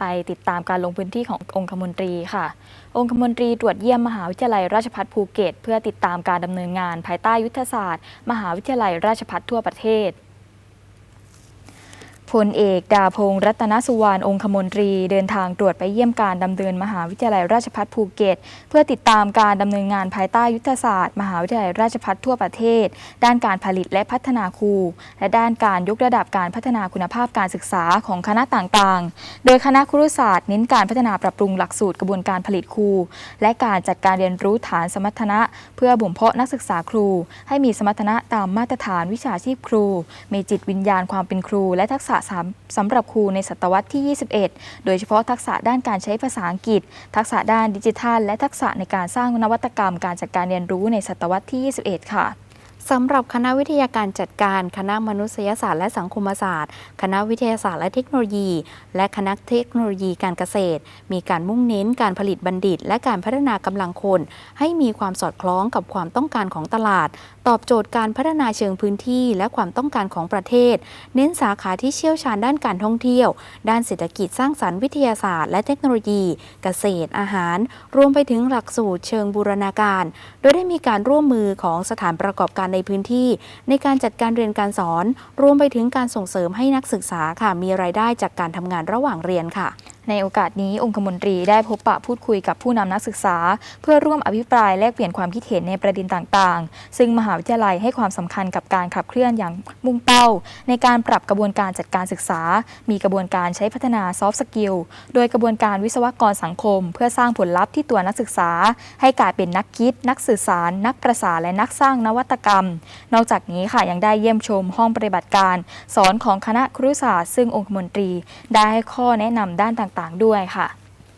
ไปติดตามการลงพื้นที่ขององคมนตรีค่ะ องคมนตรีตรวจเยี่ยมมหาวิทยาลัยราชภัฏภูเก็ต เพื่อติดตามการดำเนินงานภายใต้ยุทธศาสตร์ มหาวิทยาลัยราชภัฏทั่วประเทศ พลเอกดาพงรัตนสุวรรณองคมนตรี เดินทางตรวจไปเยี่ยมการดำเนินมหาวิทยาลัยราชภัฏภูเก็ต เพื่อติดตามการดำเนินงานภายใต้ยุทธศาสตร์ มหาวิทยาลัยราชภัฏทั่วประเทศ ด้านการผลิตและพัฒนาครู และด้านการยกระดับการพัฒนาคุณภาพการศึกษาของคณะต่างๆ โดยคณะครุศาสตร์เน้นการพัฒนาปรับปรุงหลักสูตรกระบวนการผลิตครู และการจัดการเรียนรู้ฐานสมรรถนะ เพื่อบ่มเพาะนักศึกษาครู ให้มีสมรรถนะตามมาตรฐานวิชาชีพครู มีจิตวิญญาณความเป็นครู และทักษะสสำหรับครูในศตวรรษที่ 21 โดยเฉพาะทักษะด้านการใช้ภาษาอังกฤษ ทักษะด้านดิจิทัล และทักษะในการสร้างนวัตกรรมการจัดการเรียนรู้ในศตวรรษที่ 21 ค่ะ สำหรับคณะวิทยาการจัดการ คณะมนุษยศาสตร์และสังคมศาสตร์ คณะวิทยาศาสตร์และเทคโนโลยี และคณะเทคโนโลยีการเกษตร มีการมุ่งเน้นการผลิตบัณฑิต และการพัฒนากำลังคน ให้มีความสอดคล้องกับความต้องการของตลาด ตอบโจทย์การพัฒนาเชิงพื้นที่ และความต้องการของประเทศ เน้นสาขาที่เชี่ยวชาญด้านการท่องเที่ยว ด้านเศรษฐกิจสร้างสรรค์วิทยาศาสตร์ และเทคโนโลยี เกษตรอาหาร รวมไปถึงหลักสูตรเชิงบูรณาการ โดยได้มีการร่วมมือของสถานประกอบการในพื้นที่ ในการจัดการเรียนการสอน รวมไปถึงการส่งเสริมให้นักศึกษาค่ะมีรายได้จากการทำงานระหว่างเรียนค่ะ ในโอกาสนี้องคมนตรีได้พบปะพูดคุยกับผู้นำนักศึกษา เพื่อร่วมอภิปรายแลกเปลี่ยนความคิดเห็นในประเด็นต่างๆ ซึ่งมหาวิทยาลัยให้ความสำคัญกับการขับเคลื่อนอย่างมุ่งเป้า ในการปรับกระบวนการจัดการศึกษา มีกระบวนการใช้พัฒนาซอฟต์สกิลโดยกระบวนการวิศวกรสังคม เพื่อสร้างผลลัพธ์ที่ตัวนักศึกษา ให้กลายเป็นนักคิด นักสื่อสาร นักประสานและนักสร้างนวัตกรรม นอกจากนี้ค่ะยังได้เยี่ยมชมห้องปฏิบัติการ สอนของคณะครุศาสตร์ซึ่งองคมนตรี ได้ให้ข้อแนะนำด้านต่างต่างๆ ด้วยค่ะ